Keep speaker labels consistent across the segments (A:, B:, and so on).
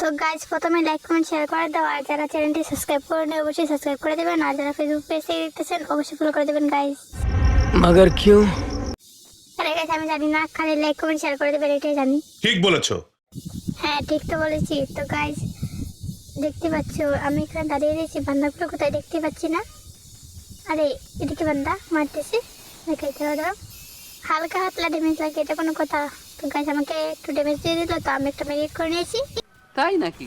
A: তো গাইস প্রথমে like comment share করে দাও। আর যারা চ্যানেলটি সাবস্ক্রাইব করে নেই অবশ্যই সাবস্ক্রাইব করে দেবেন। আর যারা ফেসবুক পেজ থেকে দেখতেছেন অবশ্যই ফলো করে দেবেন গাইস
B: মগর কিউ
A: আরে গাইস আমি জানি না খালি লাইক কমেন্ট শেয়ার করে দেবেন এটাই জানি।
C: ठीक বলেছ।
A: হ্যাঁ ঠিক তো বলেছি। তো গাইজ দেখতে পাচ্ছ আমি এখানে দাঁড়িয়ে রয়েছি। বান্দাগুলো কোথায় দেখতে পাচ্ছি না? আরে এদিকে বান্দা মারতেছে। দেখাইতে দাও হালকা হাতলা ড্যামেজ লাগে এটা কোনো কথা। তো গাইস আমাকে একটু ড্যামেজ দিয়ে দিল তো আমি একটা মেডিকেট করে নিয়েছি।
B: তাই নাকি?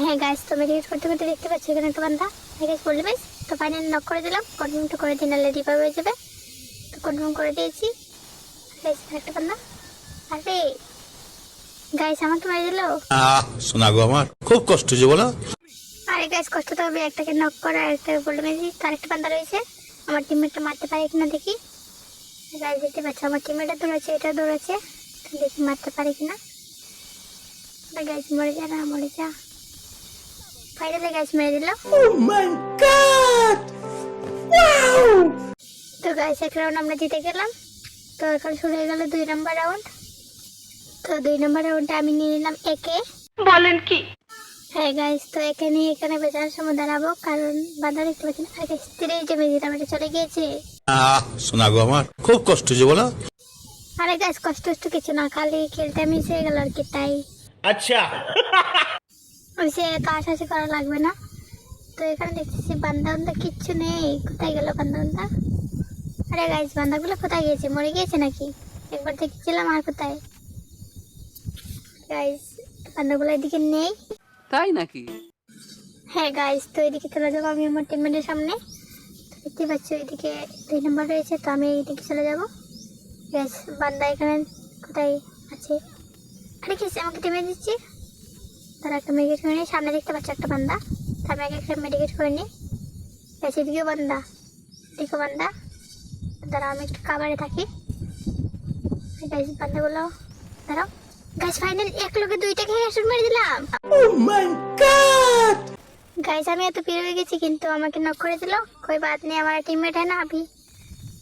A: হ্যাঁ গাইস তো মেডিকেট করতে করতে দেখতে পাচ্ছি এখানে একটা বান্দা হ্যাঁ গাইস বললে বেশ তো ফাইনাল নক করে দিলাম। কনফার্ম তো করে দিন নাহলে রিপার হয়ে যাবে। তো কনফার্ম করে দিয়েছি। গাইস একটা বান্দা আরে গাইস আমাকে মেরে দিলো?
D: শোনা গো আমার খুব কষ্ট যে বলো।
A: আরে গাইস কষ্ট তো হবে একটাকে নক করা একটা বলে মেজি তার একটা বান্দা রয়েছে। আমার টিমমেটটা মারতে পারে কিনা দেখি। গাইস দেখতে পাচ্ছ আমার টিমমেটটা দৌড়াচ্ছে এটা দৌড়াচ্ছে দেখি মারতে পারে কিনা। গাইস মরে যা না মরে যা। ফাইনালে গাইস মেরে দিল। তো গাইস এক রাউন্ড আমরা জিতে গেলাম। তো এখন শুরু হয়ে গেল দুই নম্বর রাউন্ড তো দুই নম্বর রাউন্ডে আমি নিয়ে নিলাম একে হ্যাঁ গাইস তো এখানে এখানে বেচার সময় দাঁড়াবো কারণ বাধা দেখতে পাচ্ছি আগে স্ত্রী যে মেয়েটা এটা চলে গিয়েছে।
D: শোনা গো আমার খুব কষ্ট যে বলো।
A: আরে গাইস কষ্ট কিছু না খালি খেলতে হয়ে গেল আর কি তাই। আচ্ছা। সে কাশাশি করা লাগবে না। তো এখানে দেখতেছি কিচ্ছু নেই। কোথায় গেল আরে গাইজ বান্দাগুলো কোথায় গিয়েছে? মরে গিয়েছে নাকি? একবার দেখেছিলাম আর কোথায়? গাইজ বান্দাগুলো এদিকে নেই।
B: তাই নাকি?
A: হ্যাঁ গাইজ তো এদিকে চলে যাব আমি আমার টিমমেটের সামনে। দেখতে পাচ্ছ এদিকে দুই নম্বর রয়েছে তো আমি এইদিকে চলে যাব। গাইজ বান্দা এখানে কোথায় আছে? আরে আমাকে টিমে দিচ্ছি তারা একটা মেডিকেট করে নিই সামনে দেখতে পাচ্ছি একটা বান্দা। তার একটা মেডিকেট করে নিই গ্যাস বান্দা এদিকেও বান্দা। দাঁড়া আমি একটু কাবারে থাকি। বান্দাগুলো দাঁড়াও। গ্যাস ফাইনাল এক লোকে দুইটাকে হেডশট মেরে দিলাম। গাইস আমি এত পির হয়ে গেছি কিন্তু আমাকে নক করে দিল। কই বাদ নেই আমার টিমমেট হ্যাঁ না আবি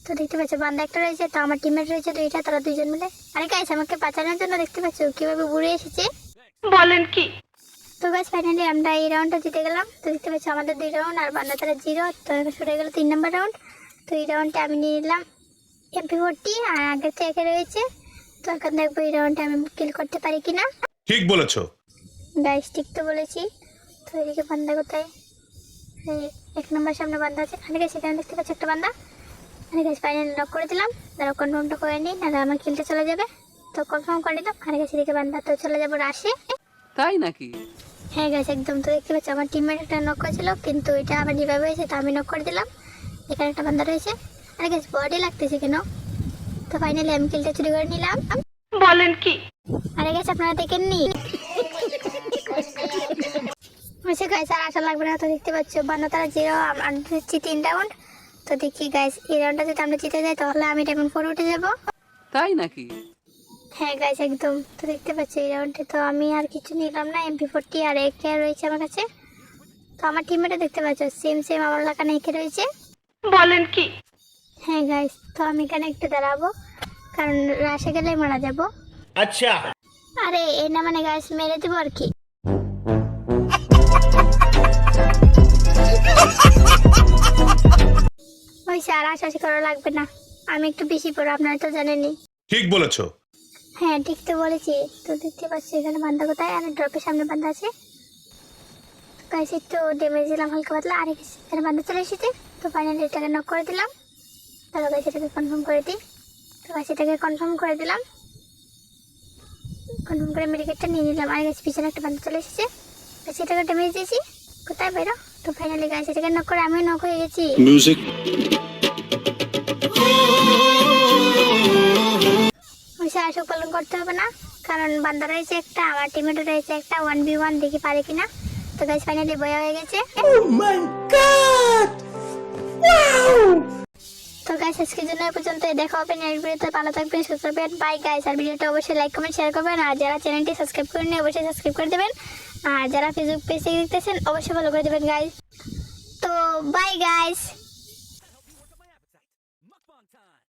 A: তো দেখতে পাচ্ছ বান্দা একটা রয়েছে তো আমার টিমমেট রয়েছে দুইটা তারা দুইজন মিলে। আরে গাইস আমাকে বাঁচানোর জন্য দেখতে পাচ্ছ কীভাবে ঘুরে এসেছে? বলেন কি? তো গাইস ফাইনালি আমরা এই রাউন্ডটা জিতে গেলাম। তো দেখতে পাচ্ছ আমাদের দুই রাউন্ড আর বান্দা তারা জিরো তো এখন শুরু হয়ে গেল তিন নম্বর রাউন্ড তো এই রাউন্ডটা আমি নিয়ে নিলাম এমপি ফোরটি আর আগের থেকে রয়েছে। তো এখন দেখব এই রাউন্ডটা আমি কিল করতে পারি কিনা।
C: ঠিক বলেছ।
A: গাইস ঠিক তো বলেছি। তো এদিকে বান্দা কোথায়? এই এক নম্বর সামনে বান্দা আছে। আরে গাছ সেখানে দেখতে পাচ্ছি একটা বান্দা। আরে গাছ ফাইনাল লক করে দিলাম। তারা কনফার্মটা করে নিই নাহলে আমার কিলটা চলে যাবে। তো কনফার্ম করে দিলাম আর গাছ এদিকে বান্দা তো চলে যাব রাশে।
B: তাই নাকি?
A: হ্যাঁ গাছ একদম তো দেখতে পাচ্ছি আমার টিমমেট একটা নক করেছিল কিন্তু এটা আবার রিভাইভ হয়েছে তো আমি নক করে দিলাম। এখানে একটা বান্দা রয়েছে। আরে গাছ বডি লাগতেছে কেন? তো ফাইনালি আমি কিলটা চুরি করে নিলাম। বলেন কি? আরে গাছ আপনারা দেখেননি? হয়েছে গাইস আর আশা লাগবে না তো দেখতে পাচ্ছ বান্ন তারা জিরো আমরা হচ্ছে তিন রাউন্ড তো দেখি গাইস এই রাউন্ডটা যদি আমরা জিতে যাই তাহলে আমি ডায়মন্ড ফোর উঠে যাব।
B: তাই নাকি?
A: হ্যাঁ গাইস একদম। তো দেখতে পাচ্ছি এই রাউন্ডে তো আমি আর কিছু নিলাম না এমপি ফোরটি আর একে রয়েছে আমার কাছে। তো আমার টিমমেটও দেখতে পাচ্ছ সেম সেম আমার লাগানো একে রয়েছে। বলেন কি? হ্যাঁ গাইস তো আমি এখানে একটু দাঁড়াবো কারণ রাশে গেলে মারা যাব।
C: আচ্ছা।
A: আরে এ না মানে গাইস মেরে দেবো আর কি। ওই স্যার আশাশি করা লাগবে না। আমি একটু বেশি পড়ো আপনারা তো জানেনই।
C: ঠিক বলেছ।
A: হ্যাঁ ঠিক তো বলেছি। তো দেখতে পাচ্ছি এখানে বান্ধা কোথায়? আর ড্রপের সামনে বান্ধা আছে। গাইছে একটু ড্যামেজ দিলাম হালকা পাতলা। আর এখানে বান্ধা চলে এসেছে। তো ফাইনালি এটাকে নক করে দিলাম। তারপর গাইছে এটাকে কনফার্ম করে দিই। তো গাইছে এটাকে কনফার্ম করে দিলাম। কনফার্ম করে মেডিকেটটা নিয়ে নিলাম। আর গাছ পিছনে একটা বান্ধা চলে এসেছে। গাছে এটাকে ড্যামেজ দিয়েছি। কোথায় বেরো? তো ফাইনালি গাইছে এটাকে নক করে আমিও নক হয়ে গেছি।
D: মিউজিক
A: আশা পালন করতে হবে না কারণ বান্দা রয়েছে একটা আমার টিমেটও রয়েছে একটা ওয়ান বি ওয়ান দেখি পারে কিনা। তো গাইস ফাইনালি বয়া হয়ে গেছে। তো গাইস আজকের জন্য পর্যন্ত দেখা হবে নেক্সট ভিডিওতে ভালো থাকবেন সুস্থ থাকবেন বাই গাইস আর ভিডিওটা অবশ্যই লাইক কমেন্ট শেয়ার করবেন আর যারা চ্যানেলটি সাবস্ক্রাইব করেন অবশ্যই সাবস্ক্রাইব করে দেবেন। আর যারা ফেসবুক পেজ থেকে দেখতেছেন অবশ্যই ফলো করে দেবেন গাইস তো বাই গাইস